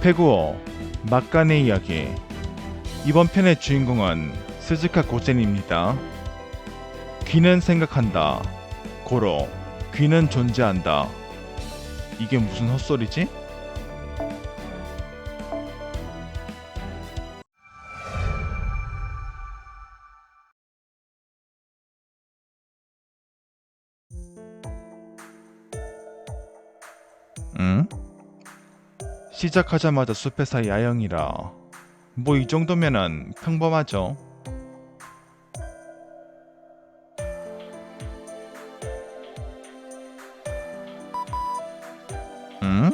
페구어 막간의 이야기 이번 편의 주인공은 스즈카 고센입니다. 귀는 생각한다. 고로 귀는 존재한다. 이게 무슨 헛소리지? 시작하자마자 숲에서 야영이라 뭐 이 정도면은 평범하죠. 응?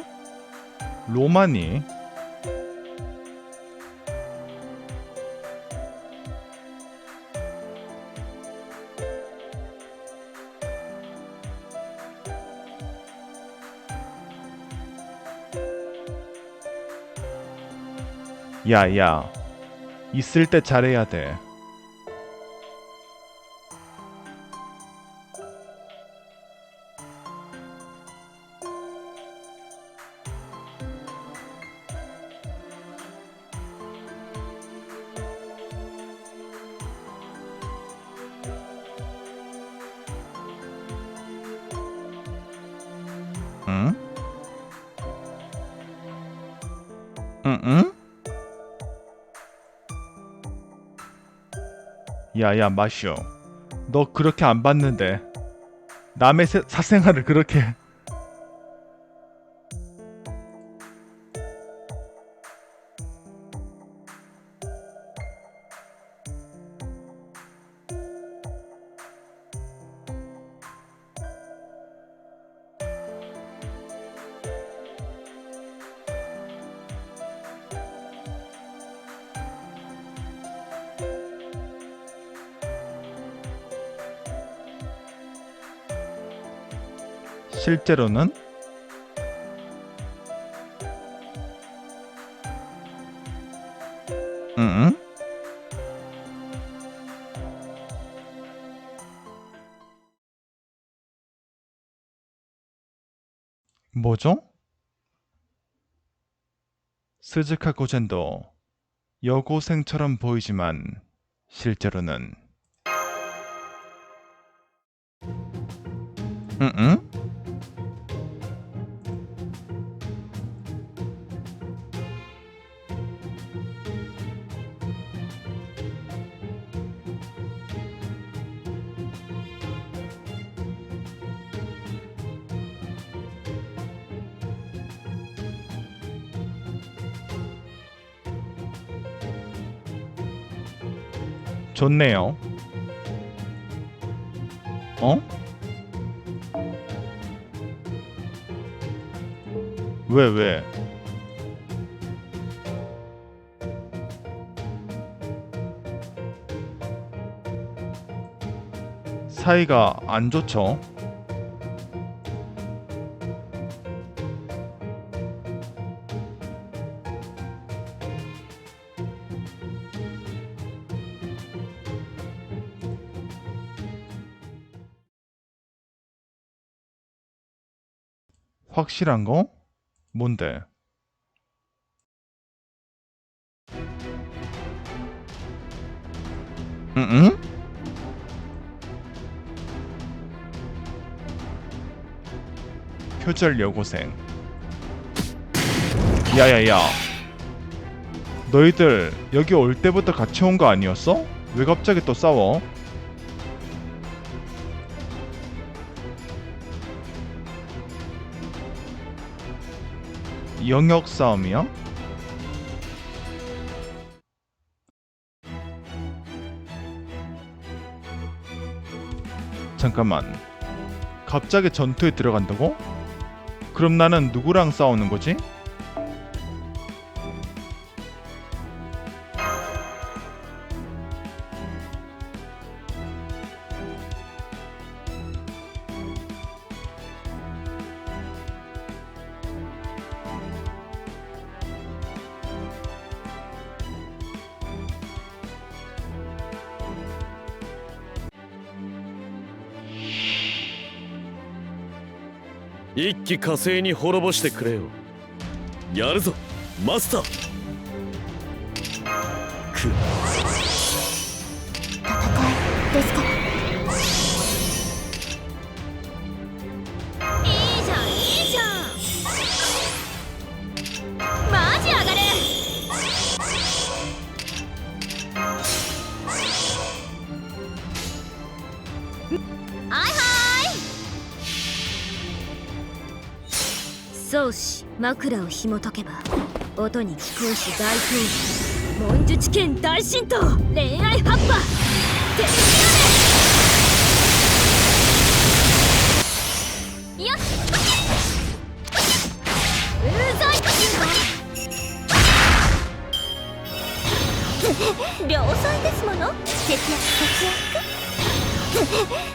로마니? 야, 야. 있을 때 잘해야 돼. 야야 마쇼 너 그렇게 안 봤는데 남의 세- 사생활을 그렇게 실제로는 응? 뭐죠? 스즈카 고젠도 여고생처럼 보이지만 실제로는 응? 좋네요. 어? 왜, 왜? 사이가 안 좋죠? 확실한 거? 뭔데? 응? 표절 여고생. 야야야. 너희들 여기 올 때부터 같이 온 거 아니었어? 왜 갑자기 또 싸워? 영역 싸움이야? 잠깐만. 갑자기 전투에 들어간다고? 그럼 나는 누구랑 싸우는 거지? 気火星に滅ぼしてくれよ。やるぞマスター。宗師枕を紐解けば音に聞こえし大統領文術剣大神道恋愛葉っぱテレビよっうざい。良妻ですもの節約節約。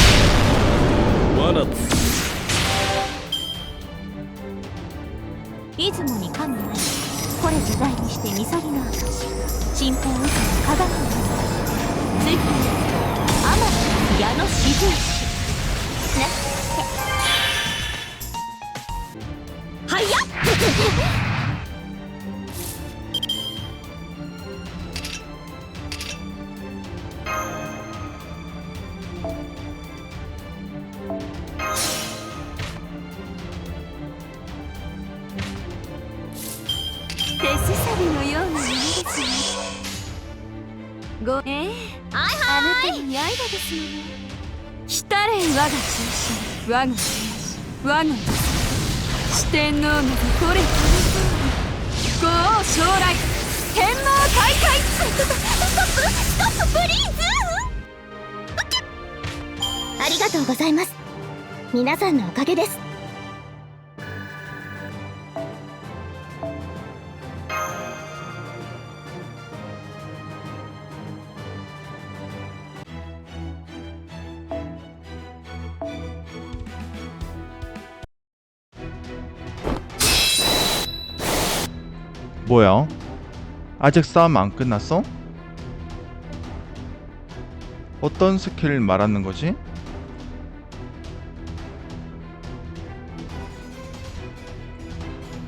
罠出雲に神なりこれ自在にして潔の証神宝以下の科学のついて天の矢の自然すさびのようなものですねごええあなたの刃ですもの来たれ我が中心我が手足我が四天王のこれこの豪王将来天皇大会ストップストッププリーズありがとうございます。皆さんのおかげです。 뭐야? 아직 싸움 안 끝났어? 어떤 스킬 말하는 거지?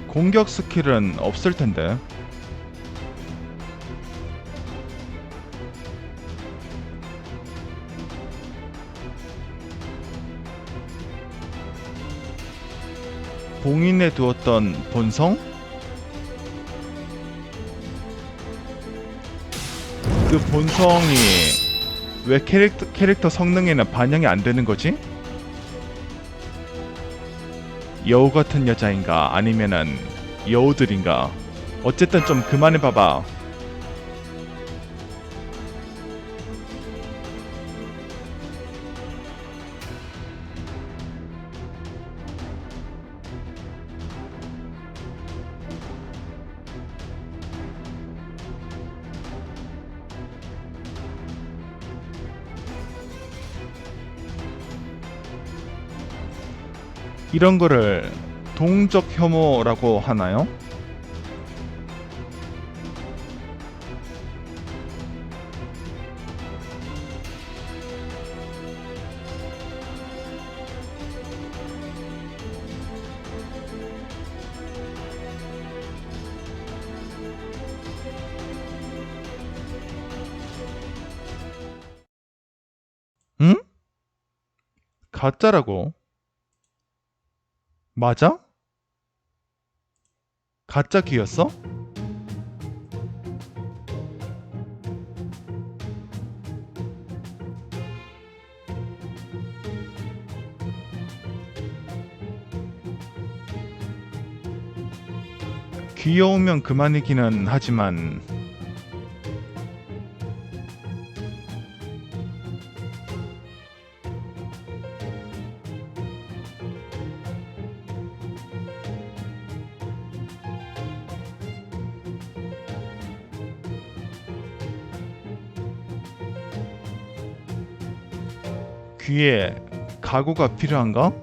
공격 스킬은 없을 텐데. 봉인해 두었던 본성? 그 본성이 왜 캐릭터, 캐릭터 성능에는 반영이 안 되는 거지? 여우 같은 여자인가 아니면은 여우들인가 어쨌든 좀 그만해 봐봐 이런 거를 동적 혐오라고 하나요? 응? 가짜라고? 맞아? 가짜 귀였어? 귀여우면 그만이기는 하지만 귀에 가구가 필요한가?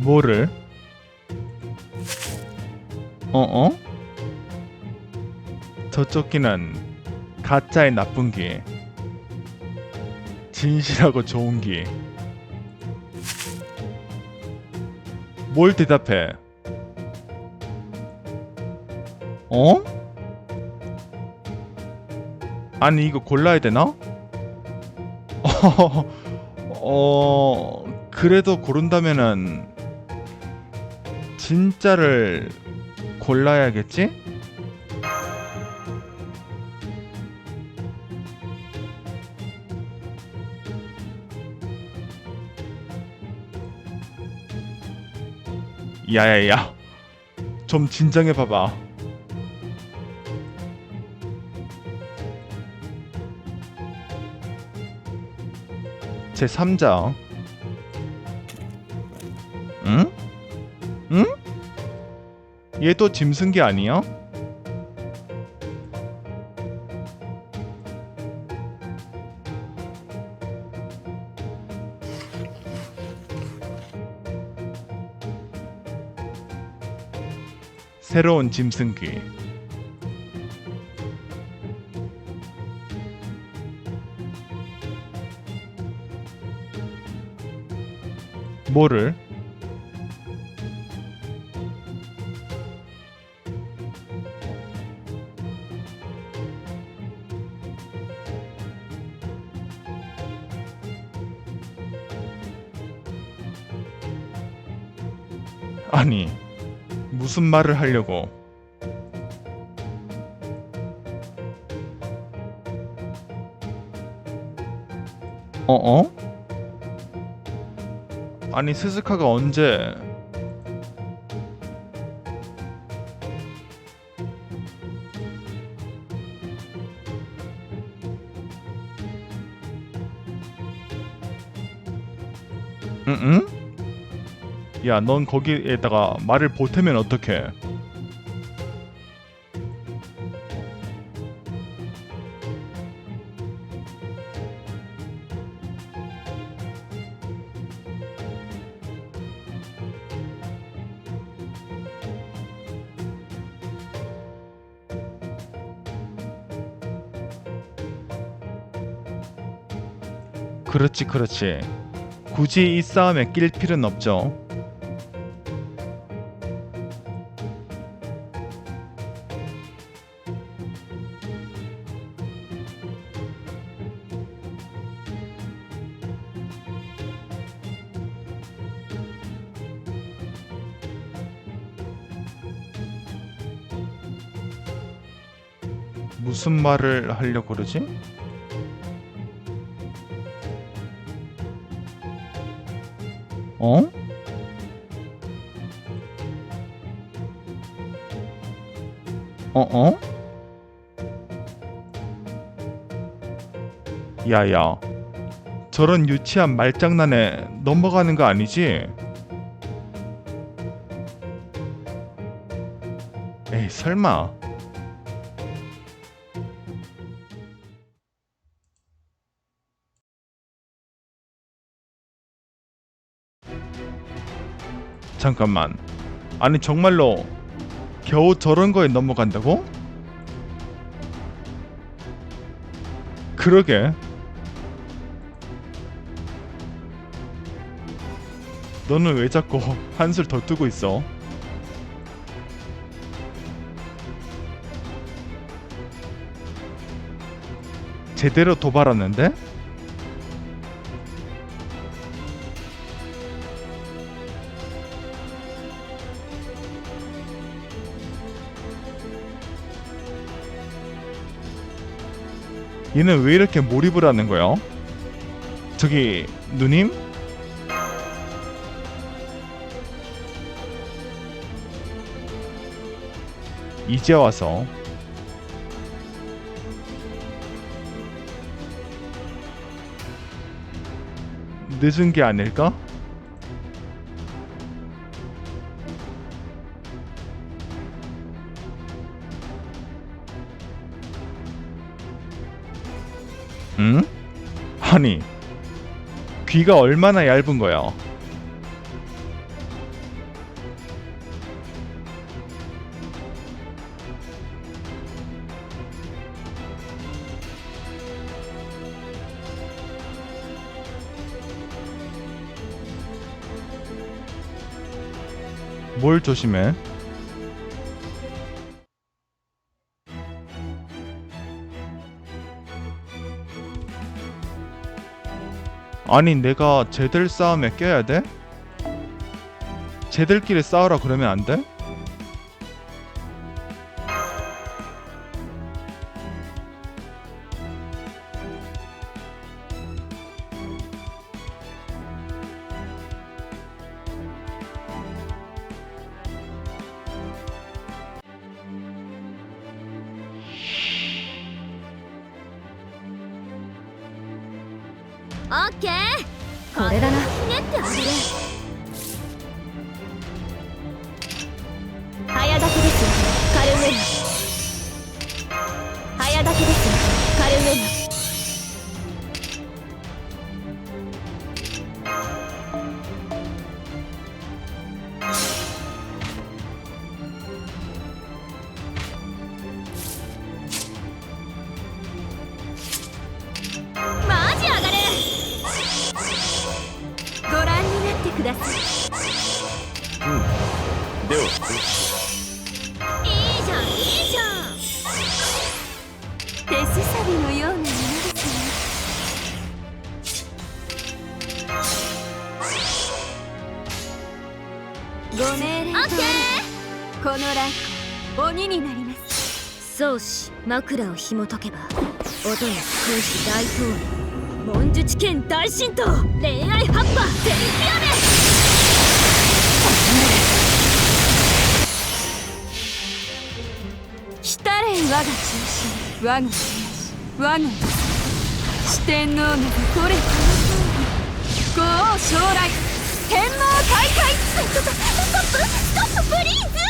뭐를? 어어? 저쪽 기는 가짜의 나쁜 기 진실하고 좋은 기뭘 대답해? 어? 아니 이거 골라야 되나? 어 그래도 고른다면은 진짜를 골라야겠지? 야야야 좀 진정해 봐봐 제 3장 얘도 짐승기 아니야? 새로운 짐승기 뭐를? 아니 무슨 말을 하려고 어어? 아니 스스카가 언제 야, 넌 거기에다가 말을 보태면 어떡해? 그렇지, 그렇지. 굳이 이 싸움에 낄 필요는 없죠. 말을 하려고 그러지? 어? 어, 어? 야야, 저런 유치한 말장난에 넘어가는 거 아니지? 에이, 설마. 잠깐만. 아니 정말로 겨우 저런 거에 넘어간다고? 그러게. 너는 왜 자꾸 한술 더 뜨고 있어? 제대로 도발하는데? 얘는 왜 이렇게 몰입을 하는 거예요? 저기 누님? 이제 와서 늦은 게 아닐까? 아니 귀가 얼마나 얇은 거야? 뭘 조심해? 아니 내가 쟤들 싸움에 껴야 돼? 쟤들끼리 싸우라 그러면 안 돼? 師枕を紐解けば音の君子大統領文術剣大神道恋愛葉っぱ全ピアメ来たれ我が中心我が天使我が四天王などこれこの通り五王将来天皇大会ストップストップストッププリーズ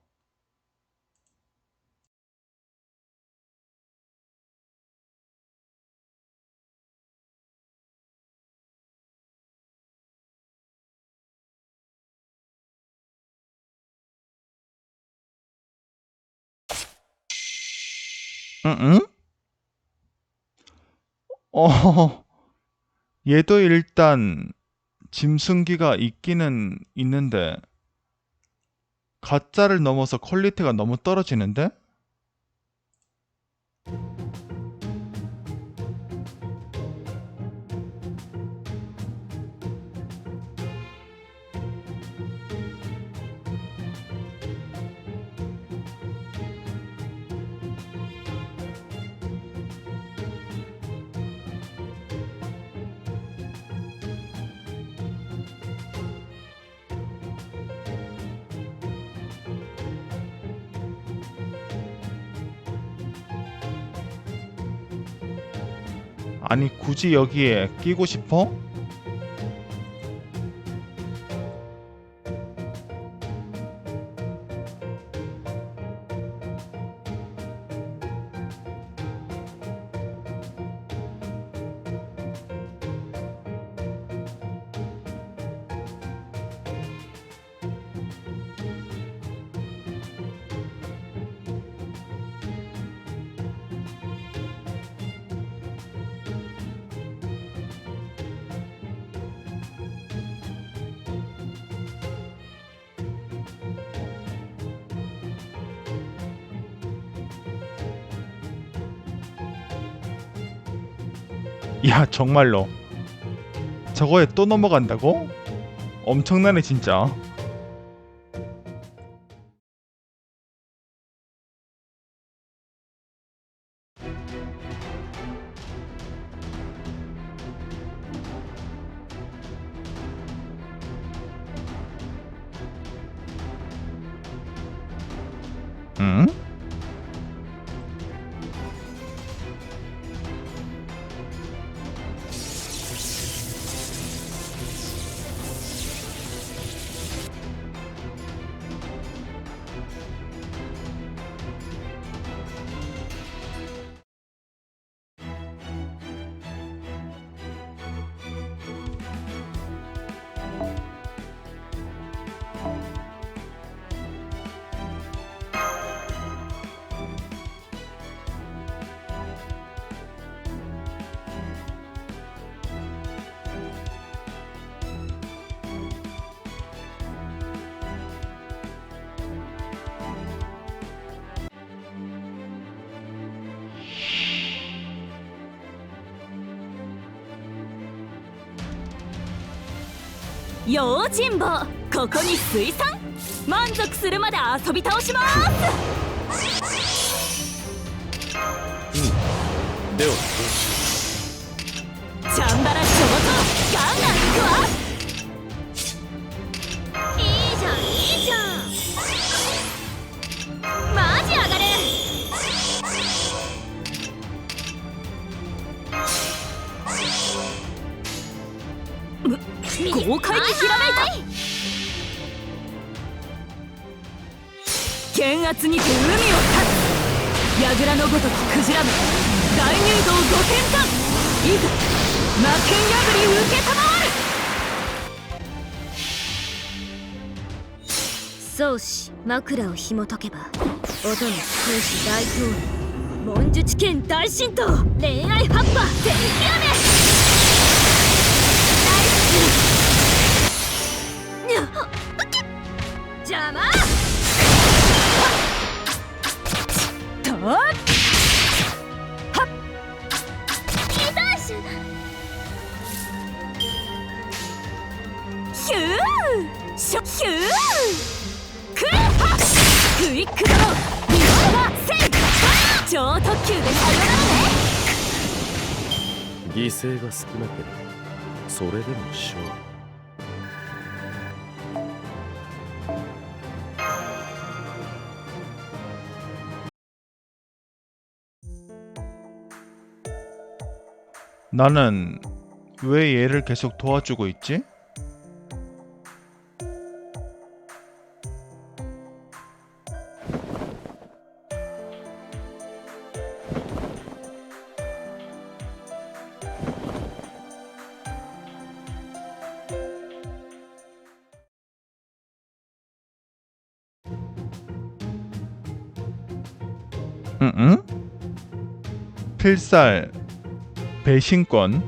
응? 응? 어, 얘도 일단 짐승기가 있기는 있는데 가짜를 넘어서 퀄리티가 너무 떨어지는데? 아니 굳이 여기에 끼고 싶어? 야 정말로 저거에 또 넘어간다고? 엄청나네 진짜 用心棒。ここに水産。満足するまで遊び倒します。では。豪快にひらめいた。剣圧にて海を立つ櫓のごときクジラめ。大入道五点間いざ魔剣破り受けたまわる。宗師枕を紐解けば。音の空師大統領文術剣大神道恋愛葉っぱ。天気雨犠牲が少なければそれでも勝利 나는 왜 얘를 계속 도와주고 있지? 응응? 필살 배신권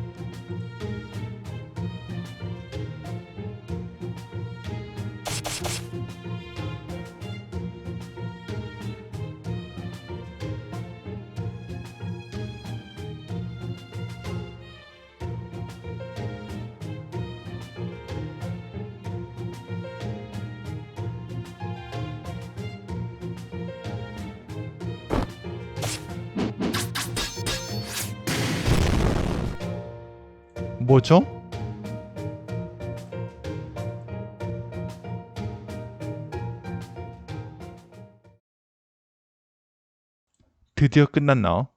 뭐죠? 드디어 끝났나?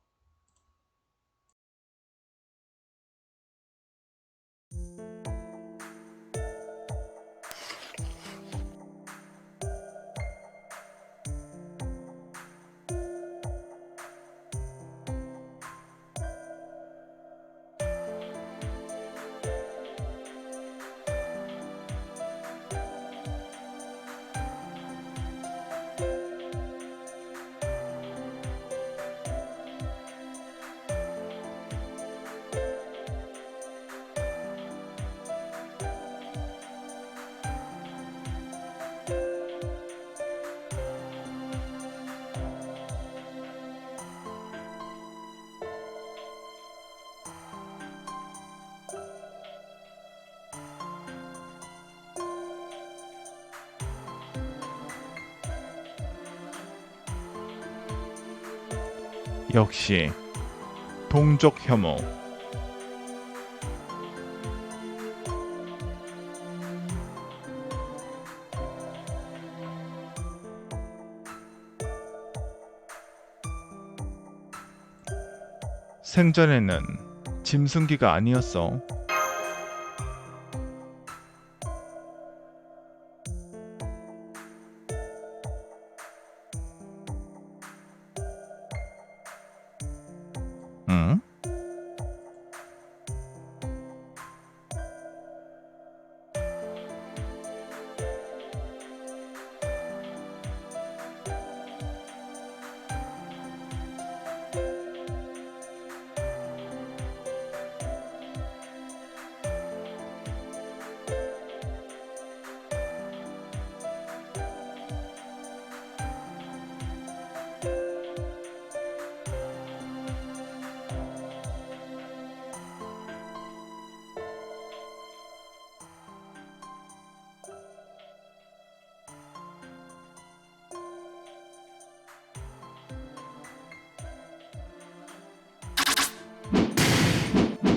역시 동족 혐오. 생전에는 짐승기가 아니었어.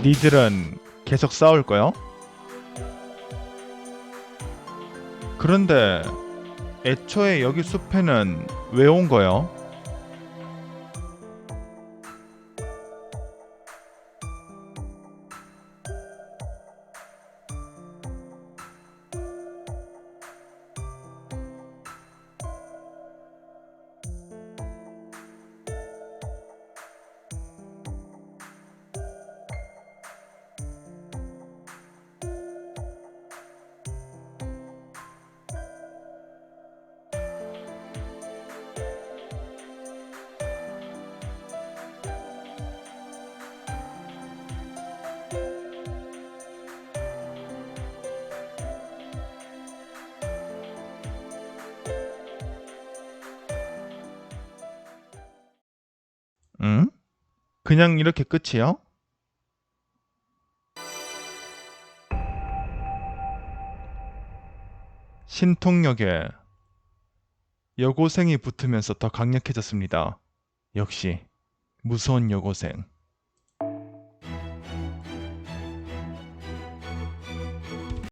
니들은 계속 싸울 거요? 그런데 애초에 여기 숲에는 왜 온 거요? 그냥 이렇게 끝이요? 신통역에 여고생이 붙으면서 더 강력해졌습니다. 역시 무서운 여고생.